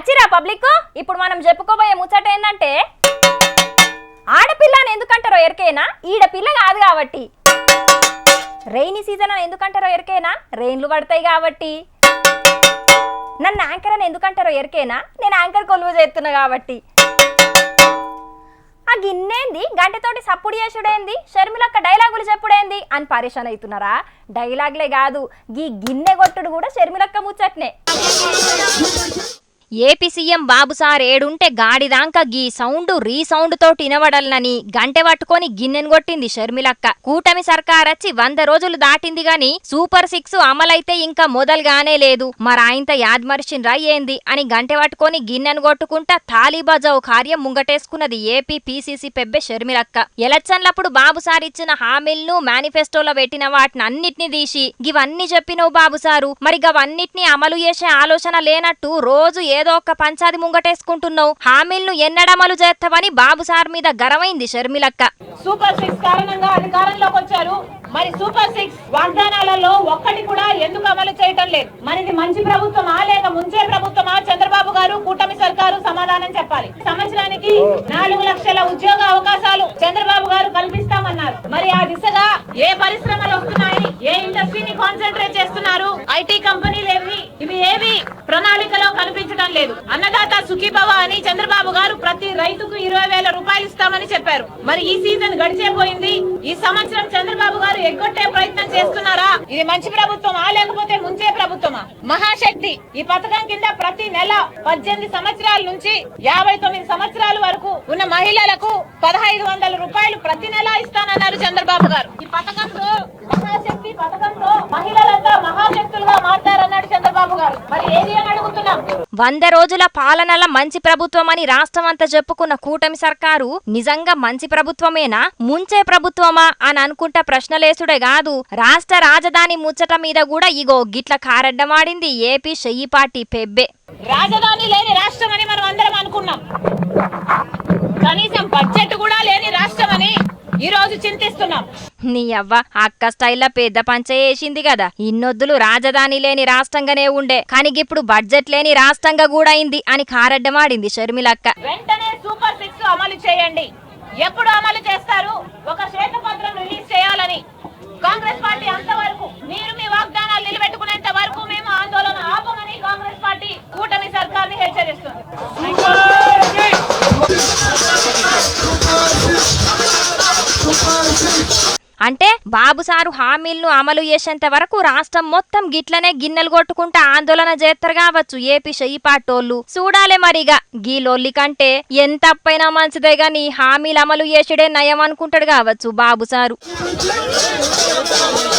అచ్చిరా public ఇప్పుడు మనం చెప్పుకోబోయే ముచ్చట ఏంటంటే ఆడపిల్ల అని ఎందుకంటారో ఎరికేనా? ఈడ పిల్ల కాదు కాబట్టి. రెయినీ సీజన్ అని ఎందుకంటారో ఎరికేనా? రెయిన్లు పడతాయి కాబట్టి. నన్ను యాంకర్ అని ఎందుకంటారో ఎరికేనా? నేను యాంకర్ కొలువు చేస్తున్నా కాబట్టి. ఆ గిన్నేంది? గంటతోటి సప్పుడు చేసుడేంది? షర్మిలక్క డైలాగులు చెప్పుడేంది? అని పరేషాన్ అవుతున్నారా? డైలాగ్లే కాదు. గీ గిన్నె కొట్టుడు కూడా షర్మిలక్క ముచ్చట్నే. ఏపీ సీఎం బాబు సార్ ఏడుంటే గాడిదాంక గీ సౌండ్ రీసౌండ్తో తోటి గంటె పట్టుకొని గిన్నెను కొట్టింది షర్మిలక్క. కూటమి సర్కారచ్చి వంద రోజులు దాటింది గాని సూపర్ సిక్స్ అమలైతే ఇంకా మొదలుగానే లేదు. మరాయింత యాద్మర్షిన్రా ఏంది? అని గంటె పట్టుకొని గిన్నెను కొట్టుకుంటా తాలిబాజావు కార్యం ముంగటేసుకున్నది ఏపీ పీసీసీ పెబ్బె షర్మిలక్క. ఎలక్షన్లప్పుడు బాబు సార్ ఇచ్చిన హామీలను మేనిఫెస్టోలో పెట్టిన వాటిని అన్నిటిని తీసి గివన్నీ చెప్పినవు బాబు సారు. మరి గవన్నిటిని అమలు చేసే ఆలోచన లేనట్టు రోజు ఏదో ఒక పంచాది ముంగటేసుకుంటున్నావు. హామీలను ఎన్నడమలు చేస్తావని బాబు సార్ మీద గరమైంది షర్మిలక్క. సూపర్ సిక్స్ కారణంగా అధికారంలోకి వచ్చారు. మరి సూపర్ సిక్స్ వాగ్దానాలలో ఒక్కటి కూడా ఎందుకు అమలు చేయటం లేదు. మనది మంచి ప్రభుత్వమా లేక ముంచే ప్రభుత్వమా చంద్రబాబు గారు కూటమి సర్కారు సమాధానం చెప్పాలి. సంవత్సరానికి నాలుగు లక్షల ఉద్యోగ అవకాశాలు చంద్రబాబు గారు కల్పిస్తామన్నారు. మరి ఆ దిశగా ఏ పరిశ్రమలు వస్తున్నాయి? ఏ ఇండస్ట్రీని కాన్సన్ట్రేట్ చేస్తున్నారు? ఐటీ కంపెనీలు ఏవి? ఇవి ఏవి? ప్రణాళిక కనిపించడం లేదు. అన్నదాత సుఖీభవ అని చంద్రబాబు గారు ప్రతి రైతుకు ఇరవై వేల రూపాయలు ఇస్తామని చెప్పారు. మరి ఈ సీజన్ గడిచేపోయింది ఈ సంవత్సరం చంద్రబాబు గారు ఎగ్గొట్టే ప్రయత్నం చేస్తున్నారా? ఇది మంచి ప్రభుత్వమా లేకపోతే ముంచే ప్రభుత్వమా? మహాశక్తి ఈ పథకం కింద ప్రతి నెల పద్దెనిమిది సంవత్సరాల నుంచి యాభై తొమ్మిది సంవత్సరాల వరకు ఉన్న మహిళలకు పదహైదు వందల రూపాయలు ప్రతి నెల ఇస్తానన్నారు చంద్రబాబు గారు. ఈ పథకంతో మహాశక్తి పథకంతో మహిళలంతా మహాశక్తులుగా మారుతారని చంద్రబాబు గారు మరి ఏది అని అడుగుతున్నాం వంద రోజుల పాలనల మంచి ప్రభుత్వమని రాష్ట్రమంతా చెప్పుకున్న కూటమి సర్కారు నిజంగా మంచి ప్రభుత్వమేనా? ముంచే ప్రభుత్వమా? అని అనుకుంటా ప్రశ్నలేసుడే కాదు. రాష్ట్ర రాజధాని ముచ్చట మీద కూడా ఇగో గిట్ల కారడ్డమాడింది ఏపీ షెయ్యి పార్టీ పెబ్బే. రాజధాని లేని రాష్ట్రం అని మనం అందరం అనుకున్నాం. రోజు చింతిస్తున్నాం నీ అవ్వ అక్క స్టైల్లో పెద్ద పంచ వేసింది కదా. ఇన్నొద్దులు రాజధాని లేని రాష్ట్రంగానే ఉండే. కానీ ఇప్పుడు బడ్జెట్ లేని రాష్ట్రంగా కూడా అయింది అని కారడ్డమాడింది షర్మిలక్క. వెంటనే సూపర్ సిక్స్ అమలు చేయండి. ఎప్పుడు అమలు చేస్తారు? ఒక శ్వేతపత్రం రిలీజ్ చేయాలని. కాంగ్రెస్ పార్టీ అంతవరకు మీరు మీ వాగ్దానాలు నిలబెట్టుకునేంత వరకు మేము ఆందోళన ఆపమని కాంగ్రెస్ పార్టీ కూటమి సర్కార్ని హెచ్చరిస్తుంది. అంటే బాబు సారు హామీలను అమలు చేసేంత వరకు రాష్ట్రం మొత్తం గిట్లనే గిన్నెలు కొట్టుకుంటా ఆందోళన చేస్తారు కావచ్చు. ఏపీ షెయ్యి చూడాలి చూడాలే మరిగా. గీ లొల్లి కంటే ఎంత అప్పైనా మంచిదే గాని హామీలు అమలు చేసేడే నయం అనుకుంటాడు కావచ్చు బాబు సారు.